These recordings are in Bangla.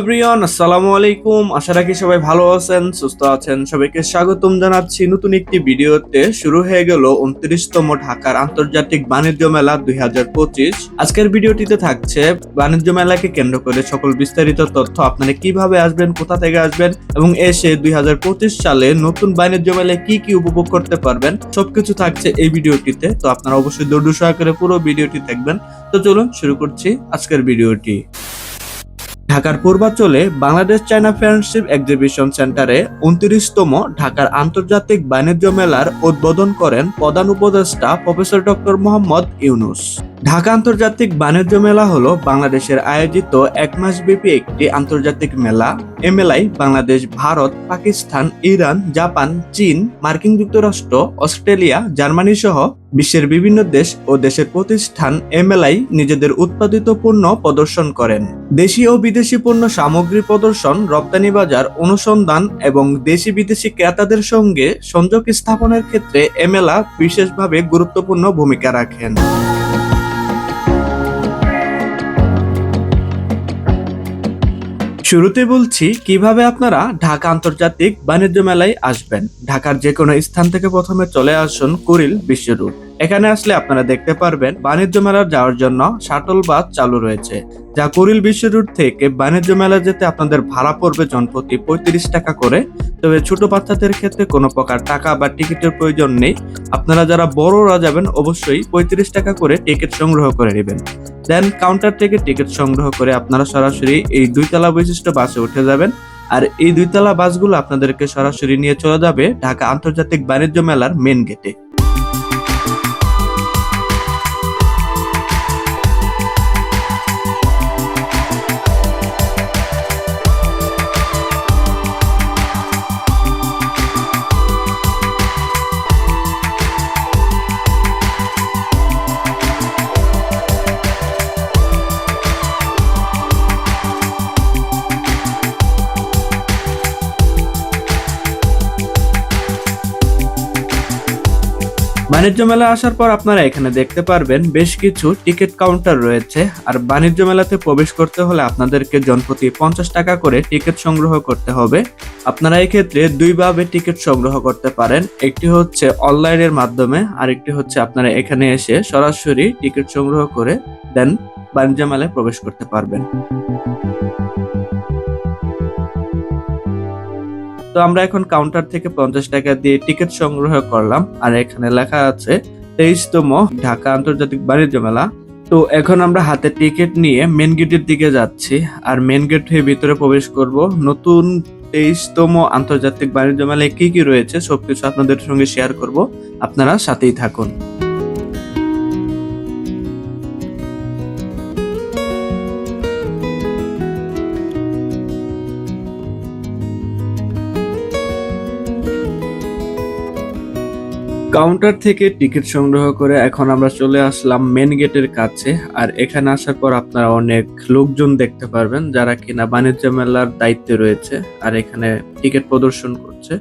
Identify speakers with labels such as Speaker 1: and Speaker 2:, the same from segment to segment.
Speaker 1: এভরিওয়ান আসসালামু আলাইকুম। আশা রাখি সবাই ভালো আছেন, সুস্থ আছেন। সবাইকে স্বাগতম জানাচ্ছি নতুন একটি ভিডিওতে। শুরু হয়ে গেল উনত্রিশতম ঢাকার আন্তর্জাতিক বাণিজ্য মেলা দুই হাজার পঁচিশ। আজকের ভিডিওটিতে থাকছে বাণিজ্য মেলাকে কেন্দ্র করে সকল বিস্তারিত তথ্য। আপনারা কীভাবে আসবেন, কোথা থেকে আসবেন, এবং এসে দুই হাজার পঁচিশ সালে নতুন বাণিজ্য মেলায় কি কি উপভোগ করতে পারবেন, সবকিছু থাকছে এই ভিডিওটিতে। তো আপনারা অবশ্যই ধৈর্য সহকারে পুরো ভিডিওটি দেখবেন। তো চলুন শুরু করছি আজকের ভিডিওটি। ঢাকার পূর্বাঞ্চলে বাংলাদেশ চায়না ফ্রেন্ডশিপ এক্সিবিশন সেন্টারে উনত্রিশতম ঢাকার আন্তর্জাতিক বাণিজ্য মেলার উদ্বোধন করেন প্রধান উপদেষ্টা প্রফেসর ডক্টর মোহাম্মদ ইউনুস। ঢাকা আন্তর্জাতিক বাণিজ্য মেলা হলো বাংলাদেশের আয়োজিত এক মাসব্যাপী একটি আন্তর্জাতিক মেলা। এ মেলায় বাংলাদেশ, ভারত, পাকিস্তান, ইরান, জাপান, চীন, মার্কিন যুক্তরাষ্ট্র, অস্ট্রেলিয়া, জার্মানি সহ বিশ্বের বিভিন্ন দেশ ও দেশের প্রতিষ্ঠান এ নিজেদের উৎপাদিত পণ্য প্রদর্শন করেন। দেশি ও বিদেশি পণ্য সামগ্রী প্রদর্শন, রপ্তানি বাজার, অনুসন্ধান এবং দেশি বিদেশি ক্রেতাদের সঙ্গে সংযোগ স্থাপনের ক্ষেত্রে এ মেলা বিশেষভাবে গুরুত্বপূর্ণ ভূমিকা রাখেন। শুরুতে বলছি কীভাবে আপনারা ঢাকা আন্তর্জাতিক বাণিজ্য মেলায় আসবেন। ঢাকার যে কোনো স্থান থেকে প্রথমে চলে আসুন কুরিল বিশ্ব রুট। এখানে আসলে আপনারা দেখতে পারবেন বাণিজ্য মেলার যাওয়ার জন্য শাটল বাস চালু রয়েছে, যা কুরিল বিশ্ব রুট থেকে বাণিজ্য মেলা যেতে আপনাদের ভাড়া পড়বে জনপ্রতি পঁয়ত্রিশ টাকা করে। তবে ছোট বাচ্চাদের ক্ষেত্রে কোনো প্রকার টাকা বা টিকিটের প্রয়োজন নেই। আপনারা যারা বড়রা যাবেন, অবশ্যই পঁয়ত্রিশ টাকা করে টিকিট সংগ্রহ করে নেবেন। দেন কাউন্টার থেকে টিকিট সংগ্রহ করে আপনারা সরাসরি এই দুইতলা বিশিষ্ট বাসে উঠে যাবেন। আর এই দুইতলা বাসগুলো আপনাদেরকে সরাসরি নিয়ে চলে যাবে ঢাকা আন্তর্জাতিক বাণিজ্য মেলার মেন গেটে। বাণিজ্য মেলা আসার পর আপনারা এখানে দেখতে পারবেন বেশ কিছু টিকিট কাউন্টার রয়েছে। আর বাণিজ্য মেলাতে প্রবেশ করতে হলে আপনাদেরকে জনপ্রতি পঞ্চাশ টাকা করে টিকিট সংগ্রহ করতে হবে। আপনারা এক্ষেত্রে দুইভাবে টিকিট সংগ্রহ করতে পারেন। একটি হচ্ছে অনলাইনের মাধ্যমে আর একটি হচ্ছে আপনারা এখানে এসে সরাসরি টিকিট সংগ্রহ করে দেন বাণিজ্য মেলায় প্রবেশ করতে পারবেন। তো আমরা এখন কাউন্টার থেকে পঞ্চাশ টাকা দিয়ে টিকিট সংগ্রহ করলাম। আর এখানে লেখা আছে, তেইশতম ঢাকা আন্তর্জাতিক বাণিজ্য মেলা। তো এখন আমরা হাতে টিকিট নিয়ে মেন গেটের দিকে যাচ্ছি। আর মেন গেট হয়ে ভিতরে প্রবেশ করব। নতুন তেইশতম আন্তর্জাতিক বাণিজ্য মেলায় কি কি রয়েছে, সবকিছু আপনাদের সঙ্গে শেয়ার করব। আপনারা সাথেই থাকুন। কাউন্টার থেকে টিকিট সংগ্রহ করে এখন আমরা চলে আসলাম মেন গেটের কাছে। আর এখানে আসার পর আপনারা অনেক লোকজন দেখতে পারবেন যারা কিনা বাণিজ্য মেলার দায়িত্বে রয়েছে আর এখানে টিকিট প্রদর্শন করছে।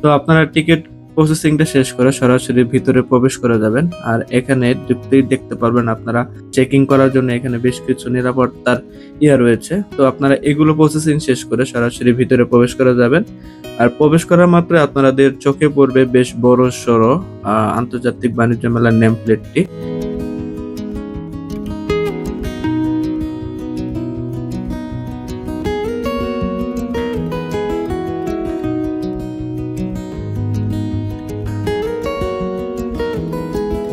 Speaker 1: তো আপনারা টিকিট প্রসেসিংটা শেষ করে সরাসরি ভিতরে প্রবেশ করে যাবেন। আর এখানে ঢুকতেই দেখতে পারবেন আপনারা। চেকিং করার জন্য এখানে বেশ কিছু নিরাপত্তার ইয়া রয়েছে। তো আপনারা এগুলো প্রসেসিং শেষ করে সরাসরি ভিতরে প্রবেশ করে যাবেন। আর প্রবেশ করার মাত্র আপনাদের চোখে পড়বে বেশ বড় সড়ো আন্তর্জাতিক বাণিজ্য মেলার নেম প্লেটটি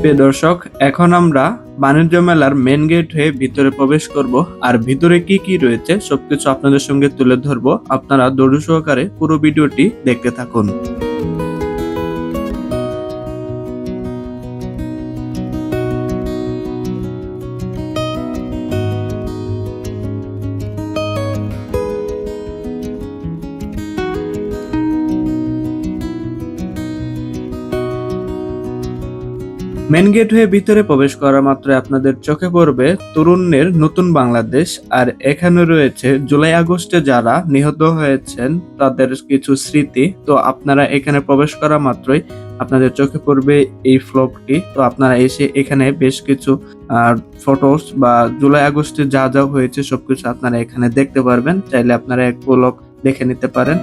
Speaker 1: প্রিয় দর্শক, এখন আমরা বাণিজ্য মেলার মেন গেট হয়ে ভিতরে প্রবেশ করব। আর ভিতরে কি কি রয়েছে, সবকিছু আপনাদের সঙ্গে তুলে ধরবো। আপনারা দৌড় সহকারে পুরো ভিডিওটি দেখতে থাকুন। মেন গেট হয়ে ভিতরে প্রবেশ করা মাত্র আপনাদের চোখে পড়বে তরুণের নতুন বাংলাদেশ, আর এখানে রয়েছে জুলাই আগস্টে যারা নিহত হয়েছেন তাদের কিছু স্মৃতি। তো আপনারা এখানে প্রবেশ করা মাত্রই আপনাদের চোখে পড়বে এই ফ্লপটি তো আপনারা এসে এখানে বেশ কিছু ফটোস বা জুলাই আগস্টে যা যা হয়েছে সবকিছু আপনারা এখানে দেখতে পারবেন। চাইলে আপনারা এক পলক দেখে নিতে পারেন।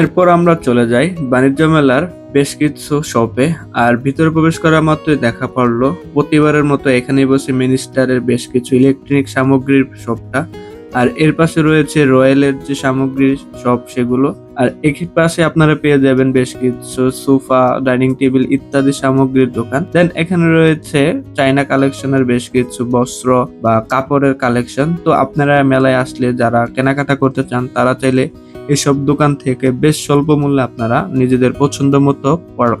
Speaker 1: এরপর আমরা চলে যাই বাণিজ্য মেলার বেশ কিছু শপে আর ভিতরে প্রবেশ করা মাত্রই দেখা পড়ল প্রতিবারের মতো এখানে বসে মিনিস্টারের বেশ কিছু ইলেকট্রনিক সামগ্রীর শপটা আর এর পাশে রয়েছে রয়্যালের যে সামগ্রীর শপ সেগুলো, আর এক পাশে আপনারা পেয়ে যাবেন বেশ কিছু সোফা, ডাইনিং টেবিল ইত্যাদি সামগ্রীর দোকান। দেন এখানে রয়েছে চাইনা কালেকশনের বেশ কিছু বস্ত্র বা কাপড়ের কালেকশন তো আপনারা মেলায় আসলে যারা কেনাকাটা করতে চান, তারা চাইলে এসব দোকান থেকে বেশ স্বল্প মূল্যে আপনারা নিজেদের পছন্দ মতো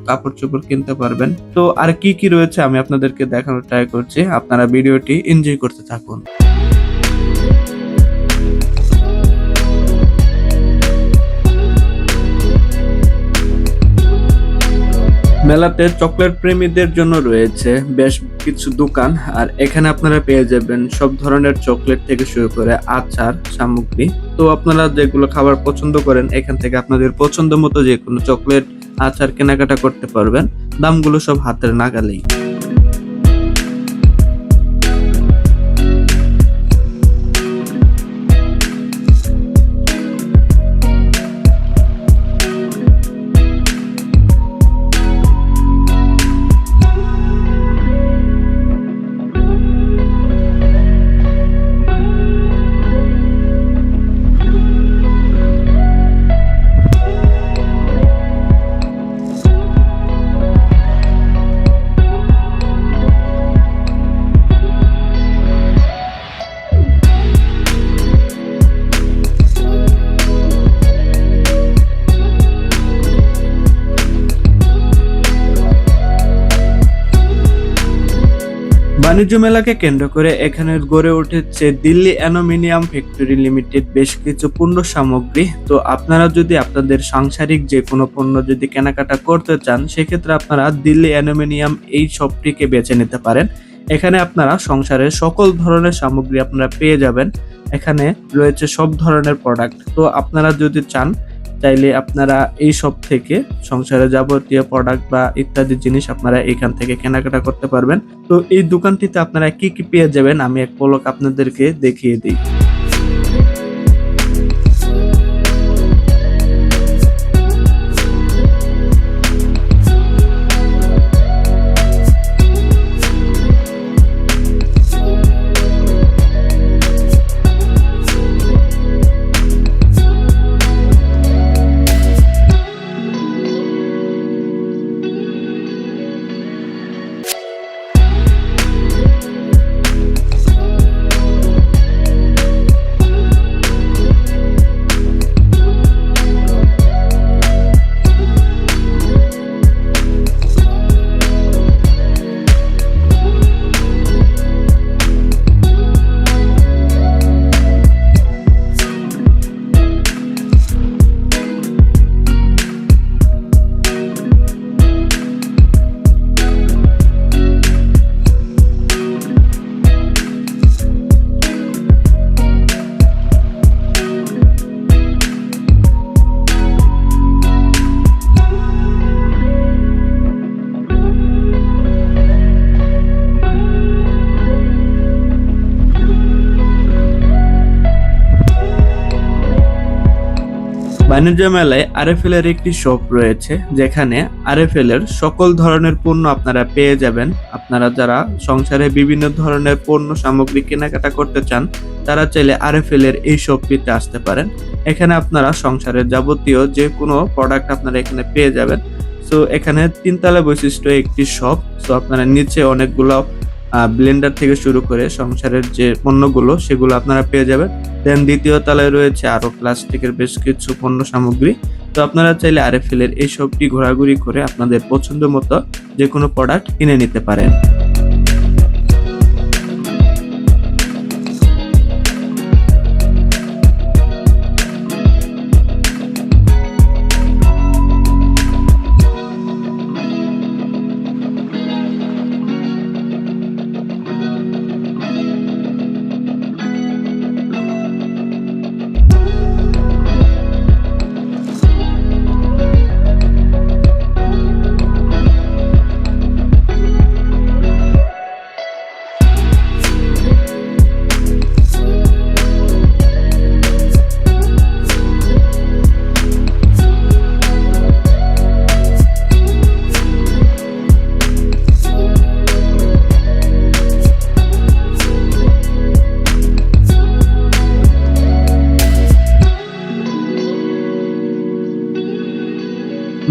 Speaker 1: কাপড় চোপড় কিনতে পারবেন। তো আর কি কি রয়েছে আমি আপনাদেরকে দেখানোর ট্রাই করছি। আপনারা ভিডিওটি এনজয় করতে থাকুন। মেলাতে চকলেট প্রেমীদের জন্য রয়েছে বেশ কিছু দোকান, আর এখানে আপনারা পেয়ে যাবেন সব ধরনের চকলেট থেকে শুরু করে আচার, সামগ্রী। তো আপনারা যেগুলো খাবার পছন্দ করেন, এখান থেকে আপনাদের পছন্দ মতো যে কোনো চকলেট, আচার, কেনাকাটা করতে পারবেন। দামগুলো সব হাতের নাগালেই। বাণিজ্য মেলাকে কেন্দ্র করে এখানে গড়ে উঠেছে দিল্লি অ্যালুমিনিয়াম ফ্যাক্টরি লিমিটেড বেশ কিছু পণ্য সামগ্রী। তো আপনারা যদি আপনাদের সাংসারিক যে কোনো পণ্য যদি কেনাকাটা করতে চান, সেক্ষেত্রে আপনারা দিল্লি অ্যালুমিনিয়াম এই শপটিকে বেছে নিতে পারেন। এখানে আপনারা সংসারের সকল ধরনের সামগ্রী আপনারা পেয়ে যাবেন। এখানে রয়েছে সব ধরনের প্রোডাক্ট। তো আপনারা যদি চান চাইলে আপনারা এই সব থেকে সংসারে যাবতীয় প্রোডাক্ট বা ইত্যাদি জিনিস আপনারা এখান থেকে কেনাকাটা করতে পারবেন। তো এই দোকানটিতে আপনারা কি কি পেয়ে যাবেন? আমি এক পলক আপনাদেরকে দেখিয়ে দিই। বাণিজ্য মেলায় আরএফএল এর একটি শপ রয়েছে, যেখানে আরএফএল এর সকল ধরনের পণ্য আপনারা পেয়ে যাবেন। আপনারা যারা সংসারে বিভিন্ন ধরনের পণ্য সামগ্রী কেনাকাটা করতে চান, তারা চাইলে আরএফএল এর এই শপটিতে আসতে পারেন। এখানে আপনারা সংসারের যাবতীয় যে কোনো প্রোডাক্ট আপনারা এখানে পেয়ে যাবেন। সো এখানে তিনতলা বৈশিষ্ট্য একটি শপ সো আপনারা নিচে অনেকগুলো ব্লেন্ডার থেকে শুরু করে সংসারের যে পণ্যগুলো, সেগুলো আপনারা পেয়ে যাবেন। দেন দ্বিতীয় তলায় রয়েছে আরও প্লাস্টিকের বেশ কিছু পণ্য সামগ্রী। তো আপনারা চাইলে আরএফএল এর এই সবটি ঘোরাঘুরি করে আপনাদের পছন্দ মতো যে কোনো প্রোডাক্ট কিনে নিতে পারেন।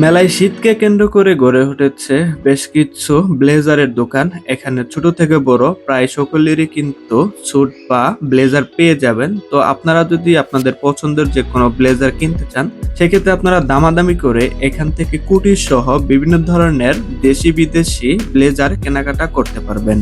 Speaker 1: মেলায় শীতকে কেন্দ্র করে গড়ে উঠেছে বেশ কিছু ব্লেজারের দোকান। এখানে ছোট থেকে বড় প্রায় সকলেরই কিন্তু স্যুট বা ব্লেজার পেয়ে যাবেন। তো আপনারা যদি আপনাদের পছন্দের যে কোনো ব্লেজার কিনতে চান, সেক্ষেত্রে আপনারা দামাদামি করে এখান থেকে কুটি সহ বিভিন্ন ধরনের দেশি বিদেশি ব্লেজার কেনাকাটা করতে পারবেন।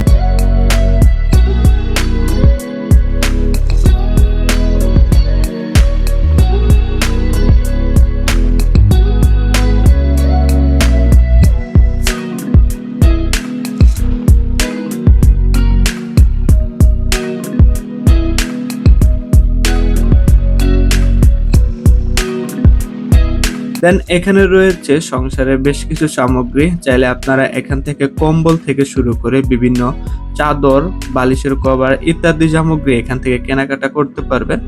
Speaker 1: দেন এখানে রয়েছে সংসারের বেশ কিছু সামগ্রী। চাইলে আপনারা এখান থেকে কম্বল থেকে শুরু করে বিভিন্ন চাদর, বালিশের কভার ইত্যাদি সামগ্রী এখান থেকে কেনাকাটা করতে পারবেন।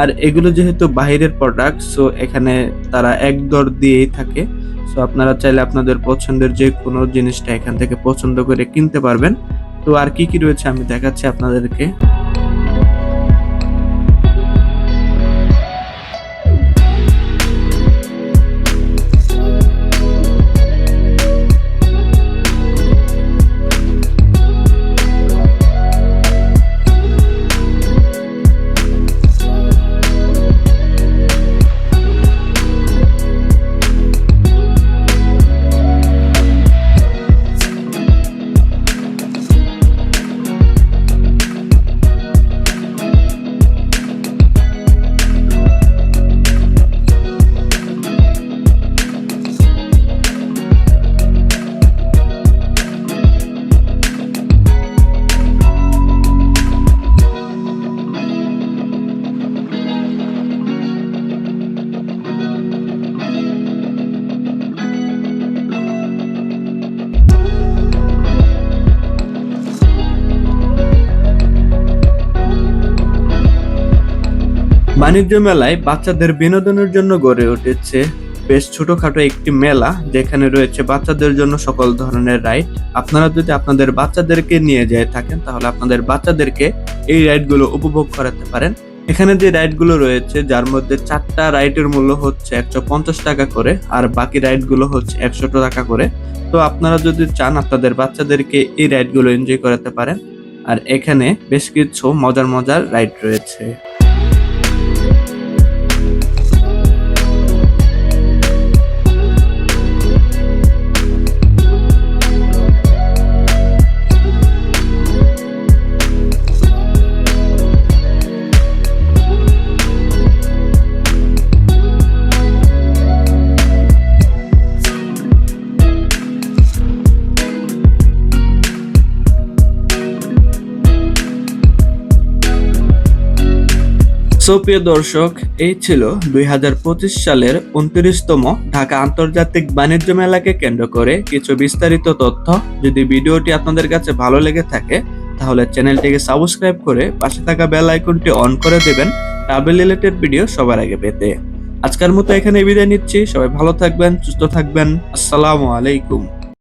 Speaker 1: আর এগুলো যেহেতু বাইরের প্রোডাক্ট সো এখানে তারা এক দর দিয়েই থাকে। সো আপনারা চাইলে আপনাদের পছন্দের যে কোনো জিনিসটা এখান থেকে পছন্দ করে কিনতে পারবেন। তো আর কি কি রয়েছে আমি দেখাচ্ছি আপনাদেরকে। বাণিজ্য মেলায় বাচ্চাদের বিনোদনের জন্য গড়ে উঠেছে বেশ ছোটখাটো একটি মেলা, যেখানে রয়েছে বাচ্চাদের জন্য সকল ধরনের রাইড। আপনারা যদি আপনাদের বাচ্চাদেরকে নিয়ে যায় থাকেন, তাহলে আপনাদের বাচ্চাদেরকে এই রাইডগুলো উপভোগ করাতে পারেন। এখানে যে রাইডগুলো রয়েছে, যার মধ্যে চারটা রাইডের মূল্য হচ্ছে একশো পঞ্চাশ টাকা করে, আর বাকি রাইডগুলো হচ্ছে একশো টাকা করে। তো আপনারা যদি চান আপনাদের বাচ্চাদেরকে এই রাইডগুলো এনজয় করাতে পারেন, আর এখানে বেশ কিছু মজার মজার রাইড রয়েছে। সো প্রিয় দর্শক, এই ছিল দুই হাজার পঁচিশ সালের উনত্রিশতম ঢাকা আন্তর্জাতিক বাণিজ্য মেলাকে কেন্দ্র করে কিছু বিস্তারিত তথ্য। যদি ভিডিওটি আপনাদের কাছে ভালো লেগে থাকে, তাহলে চ্যানেলটিকে সাবস্ক্রাইব করে পাশে থাকা বেল আইকনটি অন করে দেবেন ট্রাভেল রিলেটেড ভিডিও সবার আগে পেতে। আজকের মতো এখানে বিদায় নিচ্ছি। সবাই ভালো থাকবেন, সুস্থ থাকবেন। আসসালামু আলাইকুম।